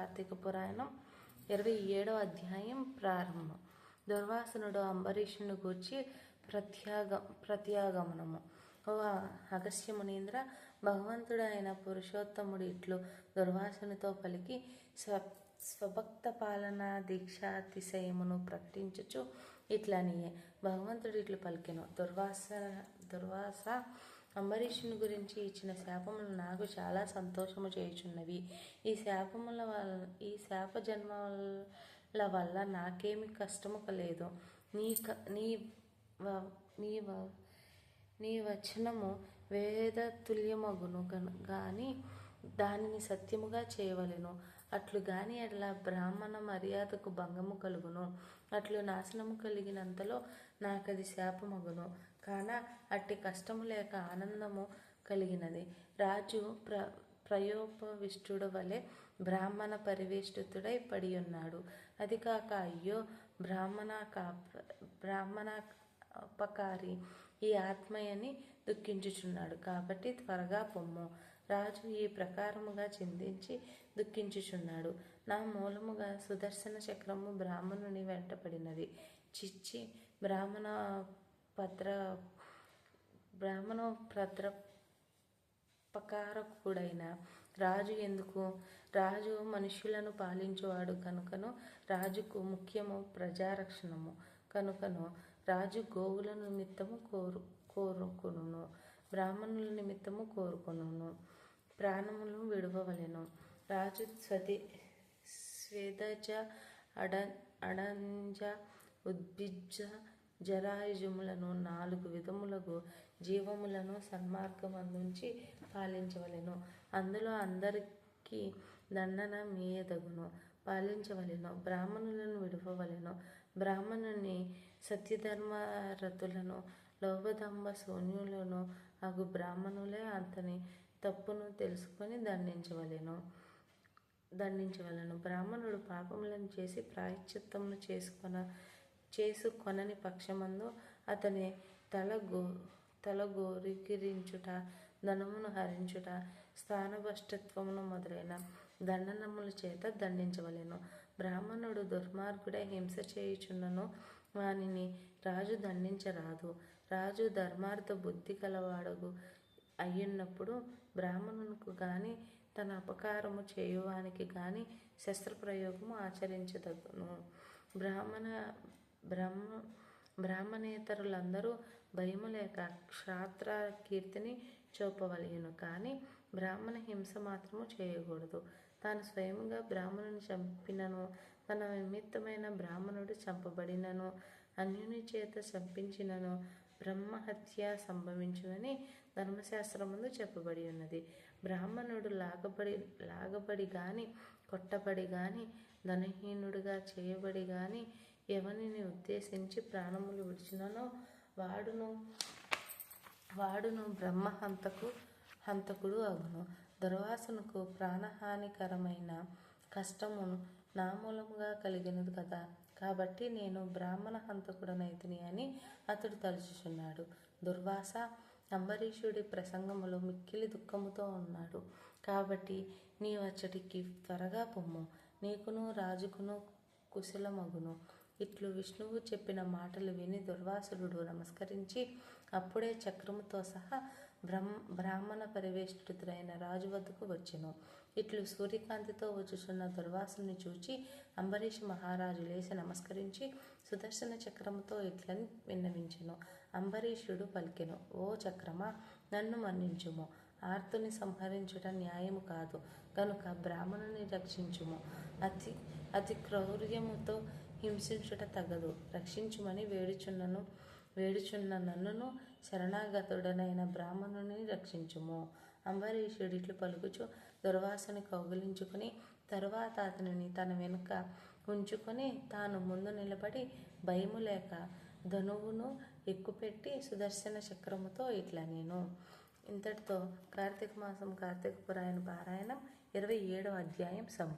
కార్తీక పురాణం ఇరవై ఏడవ అధ్యాయం ప్రారంభం. దుర్వాసనుడు అంబరీషుని గూర్చి ప్రత్యాగ ప్రత్యాగమనము. ఓ అగస్యమునీంద్ర భగవంతుడు అయిన పురుషోత్తముడు ఇట్లు దుర్వాసనతో పలికి స్వ స్వభక్త పాలన దీక్షాతిశయమును ప్రకటించుచు ఇట్లనియే. భగవంతుడు ఇట్లు పలికెను దుర్వాస దుర్వాస అంబరీషుని గురించి ఇచ్చిన శాపములు నాకు చాలా సంతోషము చేయుచున్నవి. ఈ శాపముల వల్ల ఈ శాప జన్మల వల్ల నాకేమి కష్టము కలేదు. నీ క నీ వ- నీ వ- నీ వచనము వేద తుల్యమగును కానీ గాని దానిని సత్యముగా చేయవలెను. అట్లు గాని అట్లా బ్రాహ్మణ మర్యాదకు భంగము కలుగును. అట్లు నాశనము కలిగినంతలో నాకది శాపమగును. కాన అట్టి కష్టము లేక ఆనందము కలిగినది. రాజు ప్ర ప్రయోపవిష్టుడు వలె బ్రాహ్మణ పరివేష్టితుడై పడి ఉన్నాడు అది కాక అయ్యో బ్రాహ్మణ కా బ్రాహ్మణ అపకారి ఈ ఆత్మయని దుఃఖించుచున్నాడు. కాబట్టి త్వరగా పొమ్ము. రాజు ఈ ప్రకారముగా చిందించి దుఃఖించుచున్నాడు. నా మూలముగా సుదర్శన చక్రము బ్రాహ్మణుని వెంటపడినది చిచ్చి బ్రాహ్మణ భద్ర బ్రాహ్మణ భద్ర పకారకుడైన రాజు ఎందుకు? రాజు మనుష్యులను పాలించువాడు కనుకను రాజుకు ముఖ్యము ప్రజారక్షణము. కనుకను రాజు గోవుల నిమిత్తము కోరు కోరుకును బ్రాహ్మణుల నిమిత్తము కోరుకును ప్రాణములను విడవవలెను. రాజు స్వది స్వేదజ అడ అడంజ ఉద్భిజ్జ జరాయుజములను నాలుగు విధములకు జీవములను సన్మార్గమందుంచి పాలించవలెను. అందులో అందరికీ దండన మీయదగును. పాలించవలెను. బ్రాహ్మణులను విడవవలెను. బ్రాహ్మణుని సత్యధర్మరతులను లోభదంబ శూన్యులను అగు బ్రాహ్మణులే అతని తప్పును తెలుసుకొని దండించవలెను. దండించవలను. బ్రాహ్మణుడు పాపములను చేసి ప్రాయశ్చిత్తమును చేసుకొన చేసుకొనని పక్షమందు అతని తల గో తల గోరికిరించుట ధనమును హరించుట స్థానభష్టత్వమును మొదలైన దండనముల చేత దండించవలెను. బ్రాహ్మణుడు దుర్మార్గుడై హింస చేయుచున్నను వానిని రాజు దండించరాదు. రాజు ధర్మార్థ బుద్ధి కలవాడగు అయ్యున్నప్పుడు బ్రాహ్మణునికి కానీ తన అపకారము చేయువానికి కానీ శస్త్రప్రయోగము ఆచరించదగును. బ్రాహ్మణ బ్రహ్మ బ్రాహ్మణేతరులందరూ భయము లేక క్షాత్ర కీర్తిని చూపవలయను. కానీ బ్రాహ్మణ హింస మాత్రము చేయకూడదు. తాను స్వయంగా బ్రాహ్మణుని చంపినను తన నిమిత్తమైన బ్రాహ్మణుడు చంపబడినను అన్యుని చేత చంపించినను బ్రహ్మహత్య సంభవించునని ధర్మశాస్త్రముందు చెప్పబడి ఉన్నది బ్రాహ్మణుడు లాగబడి లాగబడి గాని కొట్టబడి గాని ధనహీనుడిగా చేయబడి గాని ఎవరిని ఉద్దేశించి ప్రాణములు విడిచిననో వాడును వాడును బ్రహ్మహంతకు హంతకుడు అగును దుర్వాసనకు ప్రాణహానికరమైన కష్టమును నా మూలముగా కలిగినది కదా. కాబట్టి నేను బ్రాహ్మణ హంతకుడనైతిని అని అతడు తలుచుచున్నాడు. దుర్వాస అంబరీషుడి ప్రసంగములో మిక్కిలి దుఃఖముతో ఉన్నాడు. కాబట్టి నీ వచ్చటికి త్వరగా పొమ్ము. నీకును రాజుకును కుశలమగును. ఇట్లు విష్ణువు చెప్పిన మాటలు విని దుర్వాసురుడు నమస్కరించి అప్పుడే చక్రముతో సహా బ్రహ్మ బ్రాహ్మణ పరివేష్టితుడైన రాజు వద్దకు వచ్చెను. ఇట్లు సూర్యకాంతితో వచ్చుచున్న దుర్వాసుని చూచి అంబరీష్ మహారాజు లేచి నమస్కరించి సుదర్శన చక్రముతో ఇట్లని విన్నవించెను. అంబరీషుడు పలికెను ఓ చక్రమా నన్ను మన్నించుము. ఆర్తుని సంహరించుట న్యాయము కాదు. కనుక బ్రాహ్మణుని రక్షించుము. అతి అతి క్రౌర్యముతో హింసించుట తగదు. రక్షించుమని వేడుచున్నను వేడుచున్న నన్నును శరణాగతుడనైన బ్రాహ్మణుని రక్షించుము. అంబరీషుడిట్లు పలుకుచు దుర్వాసని కౌగిలించుకుని తరువాత అతనిని తన వెనుక ఉంచుకొని తాను ముందు నిలబడి భయము లేక ధనువును ఎక్కుపెట్టి సుదర్శన చక్రముతో ఇట్లా నేను. ఇంతటితో కార్తీక మాసం కార్తీక పురాయణ పారాయణం ఇరవై ఏడవ అధ్యాయం సం